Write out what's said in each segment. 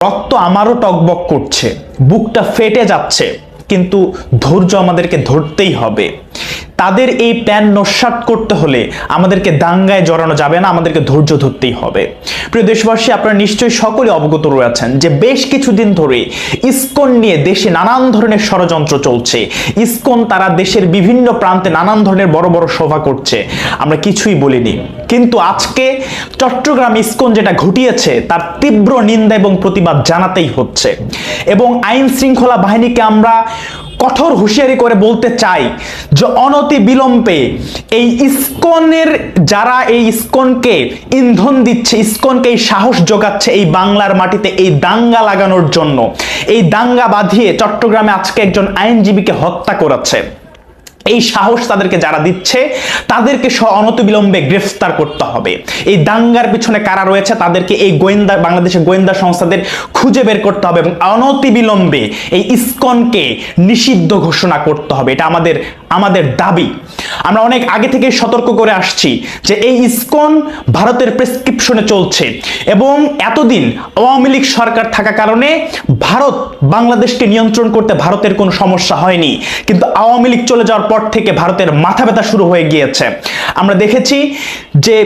রক্ত আমারও টকবক করছে বুকটা ফেটে যাচ্ছে কিন্তু ধৈর্য আমাদেরকে ধরতেই হবে। তাদের এই প্ল্যান নস্বাত করতে হলে আমাদেরকে দাঙ্গায় জড়ানো যাবে না, আমাদেরকে ধৈর্য ধরতেই হবে। প্রিয় দেশবাসী, আপনারা নিশ্চয়ই সকলে অবগত রয়েছেন যে বেশ কিছুদিন ধরে ইসকন নিয়ে দেশে নানান ধরনের ষড়যন্ত্র চলছে। ইসকন তারা দেশের বিভিন্ন প্রান্তে নানান ধরনের বড় বড় সভা করছে। আমরা কিছুই বলিনি। কিন্তু আজকে চট্টগ্রাম ইসকন যেটা ঘটিয়েছে, তার তীব্র নিন্দা এবং প্রতিবাদ জানাতেই হচ্ছে। এবং আইন শৃঙ্খলা বাহিনীকে আমরা কঠোর হুঁশিয়ারি করে বলতে চাই যে অনতি বিলম্বে এই ইস্কনের, যারা এই ইস্কনকে ইন্ধন দিচ্ছে, ইস্কনকে এই সাহস যোগাচ্ছে এই বাংলার মাটিতে এই দাঙ্গা লাগানোর জন্য, এই দাঙ্গা বাঁধিয়ে চট্টগ্রামে আজকে একজন আইনজীবীকে হত্যা করেছে। এই সাহস তাদেরকে যারা দিচ্ছে, তাদেরকে অনতিবিলম্বে গ্রেফতার করতে হবে। এই দাঙ্গার পিছনে কারা রয়েছে, তাদেরকে এই গোয়েন্দা, বাংলাদেশের গোয়েন্দা সংস্থাদের খুঁজে বের করতে হবে এবং অনতিবিলম্বে এই ইসকনকে নিষিদ্ধ ঘোষণা করতে হবে। এটা আমাদের আমাদের দাবি। আমরা অনেক আগে থেকে সতর্ক করে আসছি যে এই ইসকন ভারতের প্রেসক্রিপশনে চলছে এবং এতদিন আওয়ামী লীগ সরকার থাকা কারণে ভারত বাংলাদেশকে নিয়ন্ত্রণ করতে ভারতের কোনো সমস্যা হয়নি। কিন্তু আওয়ামী লীগ চলে যাওয়ার পর থেকে ভারতের মাথা ব্যথা শুরু হয়ে গিয়েছে। আমরা দেখেছি যে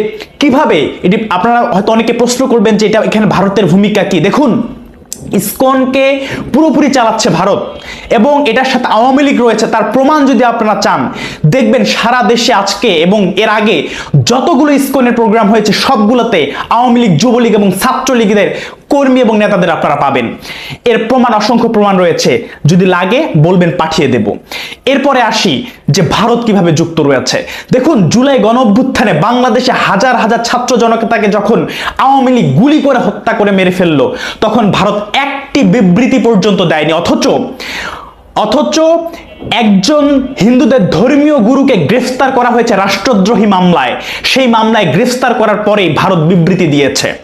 কীভাবে, এটি আপনারা হয়তো অনেকে প্রশ্ন করবেন যে এটা এখানে ভারতের ভূমিকা কি। দেখুন ইসকনকে পুরোপুরি চালাচ্ছে ভারত এবং এটার সাথে আওয়ামী লীগ রয়েছে, তার প্রমাণ যদি আপনারা চান, দেখবেন সারা দেশে আজকে এবং এর আগে যতগুলো ইসকনের প্রোগ্রাম হয়েছে, সবগুলোতে আওয়ামী লীগ, যুবলীগ এবং ছাত্রলীগের কর্মী এবং নেতাদের আপনারা পাবেন। এর প্রমাণ, অসংখ্য প্রমাণ রয়েছে। যদি লাগে, বলবেন, পাঠিয়ে দেব। এরপরে আসি যে ভারত কীভাবে যুক্ত রয়েছে। দেখুন, জুলাই গণ অভ্যুত্থানে বাংলাদেশে হাজার হাজার ছাত্র জনতাকে যখন আওয়ামী লীগ গুলি করে হত্যা করে মেরে ফেলল, তখন ভারত একটি বিবৃতি পর্যন্ত দেয়নি। অথচ অথচ একজন হিন্দুদের ধর্মীয় গুরুকে গ্রেফতার করা হয়েছে রাষ্ট্রদ্রোহী মামলায়। সেই মামলায় গ্রেফতার করার পরেই ভারত বিবৃতি দিয়েছে।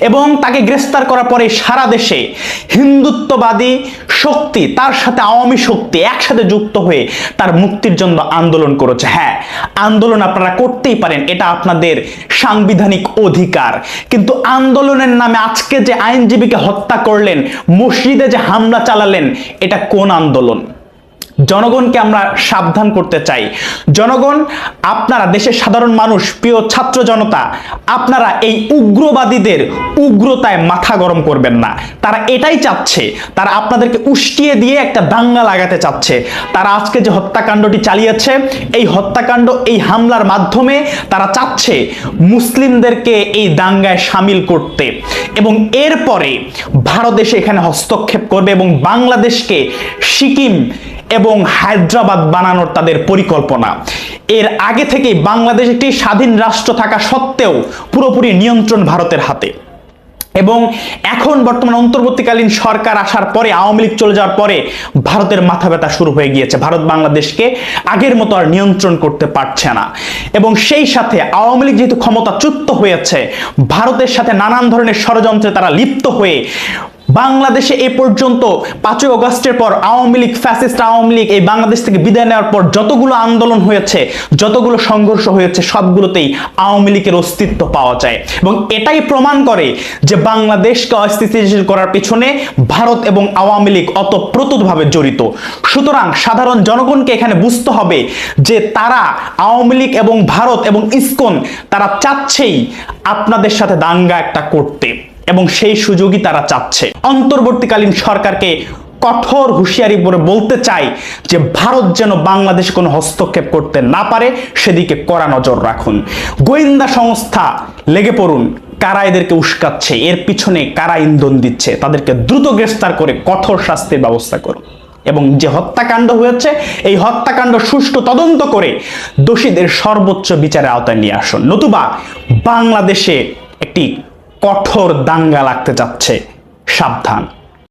এবং তাকে গ্রেফতার করার পরে সারা দেশে হিন্দুত্ববাদী শক্তি, তার সাথে আওয়ামী শক্তি একসাথে যুক্ত হয়ে তার মুক্তির জন্য আন্দোলন করেছে। হ্যাঁ আন্দোলন আপনারা করতেই পারেন, এটা আপনাদের সাংবিধানিক অধিকার। কিন্তু আন্দোলনের নামে আজকে যে আইনজীবীকে হত্যা করলেন, মসজিদে যে হামলা চালালেন, এটা কোন আন্দোলন? জনগণকে আমরা সাবধান করতে চাই। জনগণ, আপনারা দেশের সাধারণ মানুষ, প্রিয় ছাত্র জনতা, আপনারা এই উগ্রবাদীদের উগ্রতায় মাথা গরম করবেন না। তারা এটাই চাচ্ছে, তারা আপনাদেরকে উস্কিয়ে দিয়ে একটা দাঙ্গা লাগাতে চাচ্ছে। তারা আজকে যে হত্যাকাণ্ডটি চালিয়েছে, এই হত্যাকাণ্ড, এই হামলার মাধ্যমে তারা চাচ্ছে মুসলিমদেরকে এই দাঙ্গায় সামিল করতে। এবং এরপরে ভারত এসে এখানে হস্তক্ষেপ করবে এবং বাংলাদেশকে সিকিম এবং হায়দ্রাবাদ বানানোর তাদের পরিকল্পনা। এর আগে থেকেই বাংলাদেশ একটি স্বাধীন রাষ্ট্র থাকা সত্ত্বেও পুরোপুরি নিয়ন্ত্রণ ভারতের হাতে। এবং এখন বর্তমান অন্তর্বর্তীকালীন সরকার আসার পরে, আওয়ামী লীগ চলে যাওয়ার পরে ভারতের মাথা ব্যথা শুরু হয়ে গিয়েছে। ভারত বাংলাদেশকে আগের মতো আর নিয়ন্ত্রণ করতে পারছে না। এবং সেই সাথে আওয়ামী লীগ যেহেতু ক্ষমতাচ্যুত হয়েছে, ভারতের সাথে নানান ধরনের ষড়যন্ত্রে তারা লিপ্ত হয়ে বাংলাদেশে এ পর্যন্ত পাঁচই অগস্টের পর আওয়ামী লীগ, ফ্যাসিস্ট আওয়ামী লীগ এই বাংলাদেশ থেকে বিদায় নেওয়ার পর যতগুলো আন্দোলন হয়েছে, যতগুলো সংঘর্ষ হয়েছে, সবগুলোতেই আওয়ামী লীগের অস্তিত্ব পাওয়া যায়। এবং এটাই প্রমাণ করে যে বাংলাদেশকে অস্থিতিশীল করার পিছনে ভারত এবং আওয়ামী লীগ অতপ্রতুতভাবে জড়িত। সুতরাং সাধারণ জনগণকে এখানে বুঝতে হবে যে তারা আওয়ামী লীগ এবং ভারত এবং ইসকন তারা চাচ্ছেই আপনাদের সাথে দাঙ্গা একটা করতে। এবং সেই সুযোগই তারা চাচ্ছে। অন্তর্বর্তীকালীন সরকারকে কঠোর হুঁশিয়ারি করে বলতে চাই যে, ভারত যেন বাংলাদেশ কোনো হস্তক্ষেপ করতে না পারে, সেদিকে কড়া নজর রাখুন। গোয়েন্দা সংস্থা লেগে পড়ুন, কারা এদেরকে উস্কাচ্ছে, এর পিছনে কারা ইন্ধন দিচ্ছে, তাদেরকে দ্রুত গ্রেফতার করে কঠোর শাস্তির ব্যবস্থা করুন। এবং যে হত্যাকাণ্ড হয়েছে, এই হত্যাকাণ্ড সুষ্ঠু তদন্ত করে দোষীদের সর্বোচ্চ বিচারের আওতায় নিয়ে আসুন। নতুবা বাংলাদেশে একটি কঠোর দাঙ্গা লাগতে যাচ্ছে। সাবধান।